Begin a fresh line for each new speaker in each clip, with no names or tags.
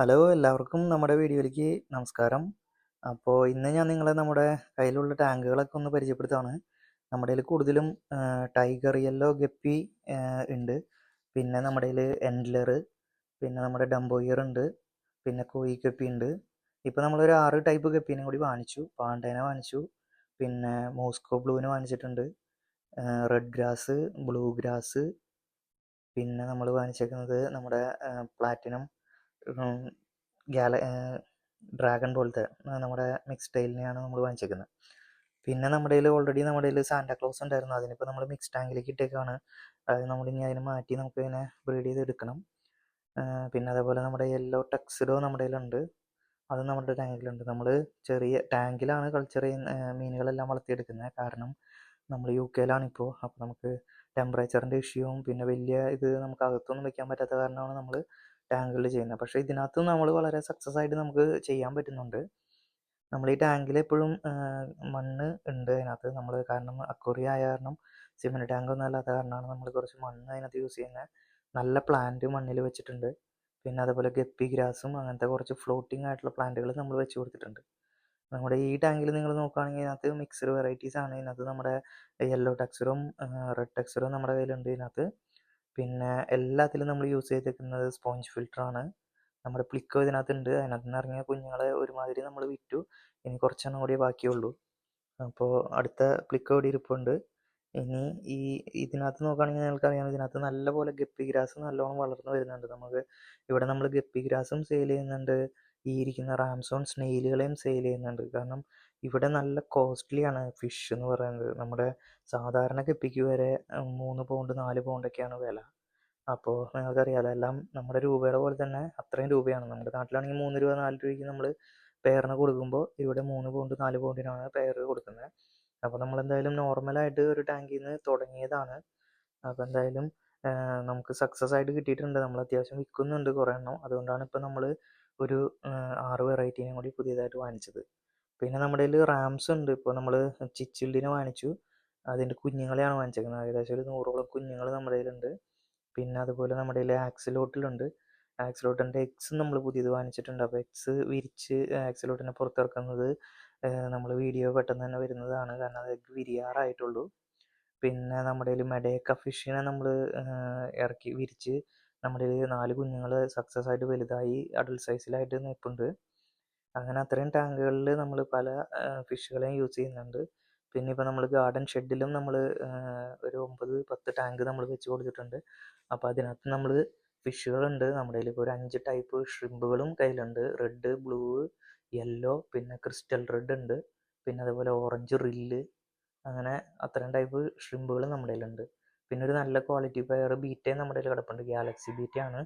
Hello എല്ലാവർക്കും നമ്മുടെ വീഡിയോയിലേക്ക് നമസ്കാരം. അപ്പോൾ ഇന്ന് ഞാൻ നിങ്ങളെ നമ്മുടെ കയ്യിലുള്ള ടാങ്കുകളൊക്കെ ഒന്ന് പരിചയപ്പെടുത്താണ് നമ്മുടെ കയ്യിൽ കൂടുതലും ടൈഗർ യെല്ലോ ഗപ്പി ഉണ്ട്. പിന്നെ നമ്മുടെ കയ്യിൽ എൻഡ്ലർ പിന്നെ നമ്മുടെ ഡംബോയർ ഉണ്ട് പിന്നെ കോയി ഗപ്പി ഉണ്ട്. ഇപ്പോൾ നമ്മളൊരു ആറ് ടൈപ്പ് ഗപ്പീനെ കൂടി വാങ്ങിച്ചു. പാണ്ടേനെ വാങ്ങിച്ചു പിന്നെ മോസ്കോ ബ്ലൂവിനെ വാങ്ങിച്ചിട്ടുണ്ട് റെഡ് ഗ്രാസ് ബ്ലൂ ഗ്രാസ് പിന്നെ നമ്മൾ വാങ്ങിച്ചേക്കുന്നത് നമ്മുടെ പ്ലാറ്റിനം ഗാല ഡ്രാഗൺ പോലത്തെ നമ്മുടെ മിക്സ് ടൈലിനെയാണ് നമ്മൾ വാങ്ങിച്ചേക്കുന്നത്. പിന്നെ നമ്മുടെ കയ്യിൽ ഓൾറെഡി നമ്മുടെ കയ്യിൽ സാന്റാക്ലോസ് ഉണ്ടായിരുന്നു. അതിനിപ്പോൾ നമ്മൾ മിക്സ് ടാങ്കിലേക്ക് ഇട്ടേക്കാണ്. അത് നമ്മളിനി അതിനെ മാറ്റി നമുക്ക് ഇതിനെ ബ്രീഡ് ചെയ്ത് എടുക്കണം. പിന്നെ അതേപോലെ നമ്മുടെ യെല്ലോ ടെക്സിഡോ നമ്മുടെ കയ്യിലുണ്ട്. അത് നമ്മുടെ ടാങ്കിലുണ്ട് നമ്മൾ ചെറിയ ടാങ്കിലാണ് കൾച്ചർ ചെയ്യുന്ന മീനുകളെല്ലാം വളർത്തിയെടുക്കുന്നത്. കാരണം നമ്മൾ യു കെയിലാണിപ്പോൾ അപ്പോൾ നമുക്ക് ടെമ്പറേച്ചറിന്റെ ഇഷ്യൂവും പിന്നെ വലിയ ഇത് നമുക്ക് അകത്തൊന്നും വെക്കാൻ പറ്റാത്ത കാരണമാണ് നമ്മൾ ടാങ്കുകളിൽ ചെയ്യുന്നത്. പക്ഷേ ഇതിനകത്ത് നമ്മൾ വളരെ സക്സസ് ആയിട്ട് നമുക്ക് ചെയ്യാൻ പറ്റുന്നുണ്ട്. നമ്മൾ ഈ ടാങ്കിൽ എപ്പോഴും മണ്ണ് ഉണ്ട് അതിനകത്ത്. നമ്മൾ കാരണം അക്വറി ആയ കാരണം സിമെന്റ് ടാങ്ക് ഒന്നും അല്ലാത്ത കാരണമാണ് നമ്മൾ കുറച്ച് മണ്ണ് അതിനകത്ത് യൂസ് ചെയ്യുന്നത് നല്ല പ്ലാന്റ് മണ്ണിൽ വെച്ചിട്ടുണ്ട്. പിന്നെ അതേപോലെ ഗപ്പി ഗ്രാസും അങ്ങനത്തെ കുറച്ച് ഫ്ലോട്ടിംഗ് ആയിട്ടുള്ള പ്ലാന്റുകൾ നമ്മൾ വെച്ച് കൊടുത്തിട്ടുണ്ട്. നമ്മുടെ ഈ ടാങ്കിൽ നിങ്ങൾ നോക്കുകയാണെങ്കിൽ ഇതിനകത്ത് മിക്സഡ് വെറൈറ്റീസ് ആണ്. ഇതിനകത്ത് നമ്മുടെ യെല്ലോ ടെക്സ്ചറും റെഡ് ടെക്സ്ചറും നമ്മുടെ കയ്യിലുണ്ട് ഇതിനകത്ത്. പിന്നെ എല്ലാത്തിലും നമ്മൾ യൂസ് ചെയ്തേക്കുന്നത് സ്പോഞ്ച് ഫിൽറ്ററാണ് നമ്മുടെ പ്ലിക്കോ ഇതിനകത്തുണ്ട്. അതിനകത്ത് നിന്ന് ഇറങ്ങിയ കുഞ്ഞുങ്ങളെ ഒരുമാതിരി നമ്മൾ വിറ്റു. ഇനി കുറച്ചെണ്ണം കൂടി ബാക്കിയുള്ളൂ. അപ്പോൾ അടുത്ത പ്ലിക്കോ ഇവിടെ ഇരിപ്പുണ്ട്. ഇനി ഈ ഇതിനകത്ത് നോക്കുകയാണെങ്കിൽ നിങ്ങൾക്കറിയാം. ഇതിനകത്ത് നല്ലപോലെ ഗപ്പി ഗ്രാസ് നല്ലോണം വളർന്നു വരുന്നുണ്ട്. നമുക്ക് ഇവിടെ നമ്മൾ ഗപ്പി ഗ്രാസും സെയിൽ ചെയ്യുന്നുണ്ട്. ഈ ഇരിക്കുന്ന റാംസോൺ സ്നെയിലുകളെയും സെയിൽ ചെയ്യുന്നുണ്ട്. കാരണം ഇവിടെ നല്ല കോസ്റ്റ്ലി ആണ് ഫിഷ് എന്ന് പറയുന്നത്. നമ്മുടെ സാധാരണ ഗപ്പിക്ക് വരെ മൂന്ന് പൗണ്ട് നാല് പൗണ്ടൊക്കെയാണ് വില. അപ്പോൾ നിങ്ങൾക്കറിയാലോ എല്ലാം നമ്മുടെ രൂപയുടെ പോലെ തന്നെ അത്രയും രൂപയാണ്. നമ്മുടെ നാട്ടിലാണെങ്കിൽ മൂന്ന് രൂപ നാല് രൂപയ്ക്ക് നമ്മൾ പെയറിന് കൊടുക്കുമ്പോൾ ഇവിടെ മൂന്ന് പൗണ്ട് നാല് പൗണ്ടിനാണ് പെയർ കൊടുക്കുന്നത് അപ്പോൾ നമ്മൾ എന്തായാലും നോർമലായിട്ട് ഒരു ടാങ്കിൽ നിന്ന് തുടങ്ങിയതാണ്. അപ്പോൾ എന്തായാലും നമുക്ക് സക്സസ് ആയിട്ട് കിട്ടിയിട്ടുണ്ട്. നമ്മൾ അത്യാവശ്യം വിൽക്കുന്നുണ്ട് കുറേ എണ്ണം. അതുകൊണ്ടാണ് ഇപ്പോൾ നമ്മൾ ഒരു ആറ് വെറൈറ്റീനെ കൂടി പുതിയതായിട്ട് വാങ്ങിച്ചത്. പിന്നെ നമ്മുടെ കയ്യിൽ റാംസ് ഉണ്ട്. ഇപ്പോൾ നമ്മൾ ചിച്ചിൽഡിനെ വാങ്ങിച്ചു. അതിന്റെ കുഞ്ഞുങ്ങളെയാണ് വാങ്ങിച്ചേക്കുന്നത്. ഏകദേശം ഒരു നൂറോളം കുഞ്ഞുങ്ങൾ നമ്മുടെ കയ്യിലുണ്ട്. പിന്നെ അതുപോലെ നമ്മുടെ കയ്യിൽ ആക്സിലോട്ടിലുണ്ട്. ആക്സിലോട്ടിന്റെ എക്സ് നമ്മൾ പുതിയത് വാങ്ങിച്ചിട്ടുണ്ട്. അപ്പോൾ എക്സ് വിരിച്ച് ആക്സിലോട്ടിനെ പുറത്തിറക്കുന്നത് നമ്മൾ വീഡിയോ പെട്ടെന്ന് തന്നെ വരുന്നതാണ്. കാരണം അത് വിരിയാറായിട്ടുള്ളൂ. പിന്നെ നമ്മുടെ കയ്യിൽ മെഡേക്ക ഫിഷിനെ നമ്മൾ ഇറക്കി വിരിച്ച് നമ്മുടെ നാല് കുഞ്ഞുങ്ങൾ സക്സസ് ആയിട്ട് വലുതായി അഡൽട്ട് സൈസിലായിട്ട് നിൽപ്പുണ്ട്. അങ്ങനെ അത്രയും ടാങ്കുകളിൽ നമ്മൾ പല ഫിഷുകളെയും യൂസ് ചെയ്യുന്നുണ്ട്. പിന്നെ ഇപ്പോൾ നമ്മൾ ഗാർഡൻ ഷെഡിലും നമ്മൾ ഒരു ഒമ്പത് പത്ത് ടാങ്ക് നമ്മൾ വെച്ച് കൊടുത്തിട്ടുണ്ട്. അപ്പോൾ അതിനകത്ത് നമ്മൾ ഫിഷുകളുണ്ട്. നമ്മുടെ കയ്യിൽ ഇപ്പോൾ ഒരു അഞ്ച് ടൈപ്പ് ഷ്രിമ്പുകളും കയ്യിലുണ്ട്. റെഡ് ബ്ലൂ യെല്ലോ പിന്നെ ക്രിസ്റ്റൽ റെഡ് ഉണ്ട്. പിന്നെ അതുപോലെ ഓറഞ്ച് റില്ല് അങ്ങനെ അത്രയും ടൈപ്പ് ഷ്രിമ്പുകൾ നമ്മുടെ കയ്യിലുണ്ട്. പിന്നെ ഒരു നല്ല ക്വാളിറ്റി പയർ ബീറ്റയും നമ്മുടെ കയ്യിൽ കിടപ്പുണ്ട്. ഗാലക്സി ബീറ്റയാണ്.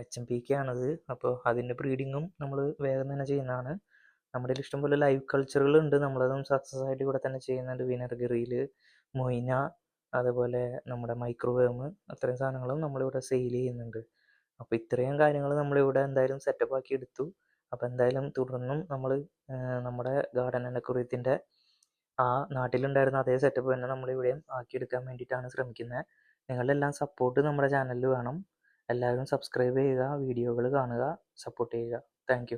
എച്ച് എം പി കെ ആണത്. അപ്പോൾ അതിന്റെ ബ്രീഡിങ്ങും നമ്മൾ വേഗം തന്നെ ചെയ്യുന്നതാണ്. നമ്മുടെ ഇഷ്ടംപോലെ ലൈവ് കൾച്ചറുകളുണ്ട് നമ്മളതും സക്സസ് ആയിട്ട് ഇവിടെ തന്നെ ചെയ്യുന്നുണ്ട്. വിനർഗിറിയിൽ മൊയ്ന അതുപോലെ നമ്മുടെ മൈക്രോവേവ് അത്രയും സാധനങ്ങളും നമ്മളിവിടെ സെയിൽ ചെയ്യുന്നുണ്ട്. അപ്പോൾ ഇത്രയും കാര്യങ്ങൾ നമ്മളിവിടെ എന്തായാലും സെറ്റപ്പ് ആക്കി എടുത്തു. അപ്പോൾ എന്തായാലും തുടർന്നും നമ്മൾ നമ്മുടെ ഗാർഡൻ ആൻഡ് അക്വറിയത്തിന്റെ ആ നാട്ടിലുണ്ടായിരുന്ന അതേ സെറ്റപ്പ് തന്നെ നമ്മളിവിടെയും ആക്കിയെടുക്കാൻ വേണ്ടിയിട്ടാണ് ശ്രമിക്കുന്നത്. നിങ്ങളുടെ എല്ലാം സപ്പോർട്ട് നമ്മുടെ ചാനലിൽ വേണം. എല്ലാവരും സബ്സ്ക്രൈബ് ചെയ്യുക വീഡിയോകൾ കാണുക സപ്പോർട്ട് ചെയ്യുക. താങ്ക്